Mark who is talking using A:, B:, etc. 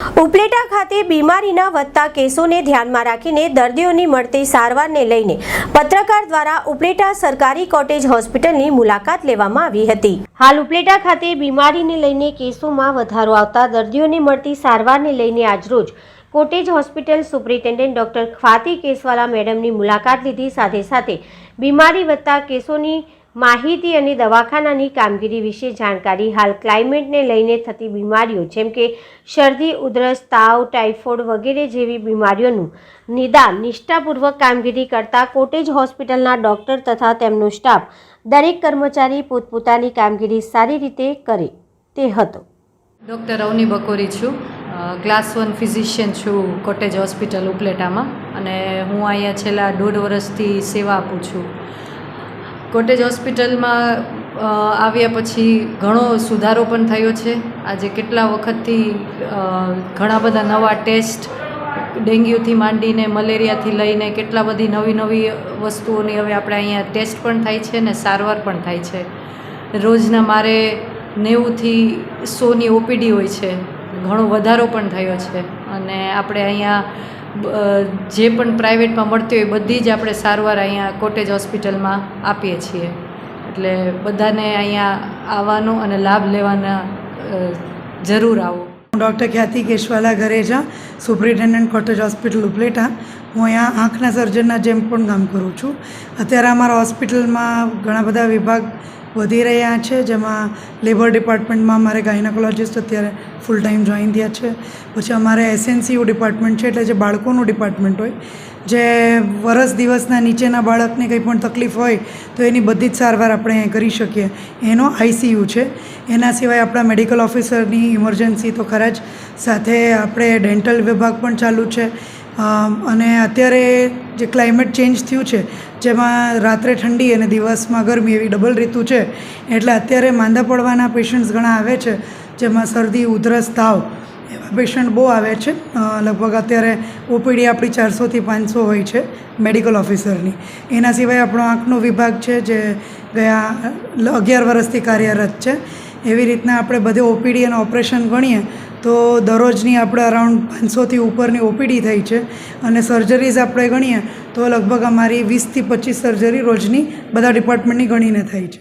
A: ઉપલેટા ખાતે બીમારીના વધતા કેસોને ધ્યાનમાં રાખીને દર્દીઓની મળતી સારવારને લઈને પત્રકાર દ્વારા ઉપલેટા સરકારી કોટેજ હોસ્પિટલની મુલાકાત લેવામાં આવી હતી. હાલ ઉપલેટા ખાતે બીમારીને લઈને કેસોમાં વધારો આવતા દર્દીઓને મળતી સારવારને લઈને આજરોજ cottage hospital superintendent doctor Khyati Keshwala મેડમની મુલાકાત લીધી. સાથે સાથે બીમારી વધતા કેસોની માહિતી અને દવાખાનાની કામગીરી વિશે જાણકારી હાલ ક્લાઇમેટને લઈને થતી બીમારીઓ, જેમ કે શરદી, ઉધરસ, તાવ, ટાઇફોઇડ વગેરે જેવી બીમારીઓનું નિદાન નિષ્ઠાપૂર્વક કામગીરી કરતા કોટેજ હોસ્પિટલના ડોક્ટર તથા તેમનો સ્ટાફ, દરેક કર્મચારી પોતપોતાની કામગીરી સારી રીતે કરે તે હતો.
B: ડૉક્ટર અવની બકોરી છું. ક્લાસ વન ફિઝિશિયન છું કોટેજ હોસ્પિટલ ઉપલેટામાં અને હું અહીંયા છેલ્લા દોઢ વર્ષથી સેવા આપું છું. કોટેજ હોસ્પિટલમાં આવ્યા પછી ઘણો સુધારો પણ થયો છે. આજે કેટલા વખતથી ઘણા બધા નવા ટેસ્ટ ડેન્ગ્યુથી માંડીને મલેરિયાથી લઈને કેટલા બધી નવી નવી વસ્તુઓની હવે આપણે અહીંયા ટેસ્ટ પણ થાય છે ને સારવાર પણ થાય છે. રોજના મારે નેવુંથી સોની ઓપીડી હોય છે. ઘણો વધારો પણ થયો છે. અને આપણે અહીંયા જે પણ પ્રાઇવેટમાં મળતી હોય બધી જ આપણે સારવાર અહીંયા કોટેજ હોસ્પિટલમાં આપીએ છીએ. એટલે બધાને અહીંયા આવવાનો અને લાભ લેવાના જરૂર આવો.
C: હું doctor Khyati Keshwala Ghereja superintendent cottage hospital Upleta. હું અહીંયા આંખના સર્જનના જેમ પણ કામ કરું છું. અત્યારે અમારા હોસ્પિટલમાં ઘણા બધા વિભાગ વધી રહ્યા છે, જેમાં લેબર ડિપાર્ટમેન્ટમાં અમારે ગાયનાકોલોજિસ્ટ અત્યારે ફૂલ ટાઈમ જોઈન થયા છે. પછી અમારે એસએનસીયુ ડિપાર્ટમેન્ટ છે, એટલે જે બાળકોનું ડિપાર્ટમેન્ટ હોય, જે વરસ દિવસના નીચેના બાળકને કંઈ પણ તકલીફ હોય, તો એની બધી જ સારવાર આપણે કરી શકીએ. એનો આઈસીયુ છે. એના સિવાય આપણા મેડિકલ ઓફિસરની ઇમરજન્સી તો ખરા જ. સાથે આપણે ડેન્ટલ વિભાગ પણ ચાલુ છે. અને અત્યારે જે ક્લાઇમેટ ચેન્જ થયું છે, જેમાં રાત્રે ઠંડી અને દિવસમાં ગરમી એવી ડબલ ઋતુ છે, એટલે અત્યારે માંદા પડવાના પેશન્ટ્સ ઘણા આવે છે, જેમાં શરદી, ઉધરસ, તાવ એવા પેશન્ટ બહુ આવે છે. લગભગ અત્યારે ઓપીડી આપણી ચારસોથી પાંચસો હોય છે મેડિકલ ઓફિસરની એના સિવાય આપણો આંખનો વિભાગ છે, જે ગયા અગિયાર વર્ષથી કાર્યરત છે. એવી રીતના આપણે બધે ઓપીડી અને ઓપરેશન ગણીએ તો દરરોજની આપણે અરાઉન્ડ પાંચસોથી ઉપરની ઓપીડી થઈ છે અને સર્જરીઝ આપણે ગણીએ તો લગભગ અમારી વીસથી પચીસ સર્જરી રોજની બધા ડિપાર્ટમેન્ટની ગણીને થાય છે.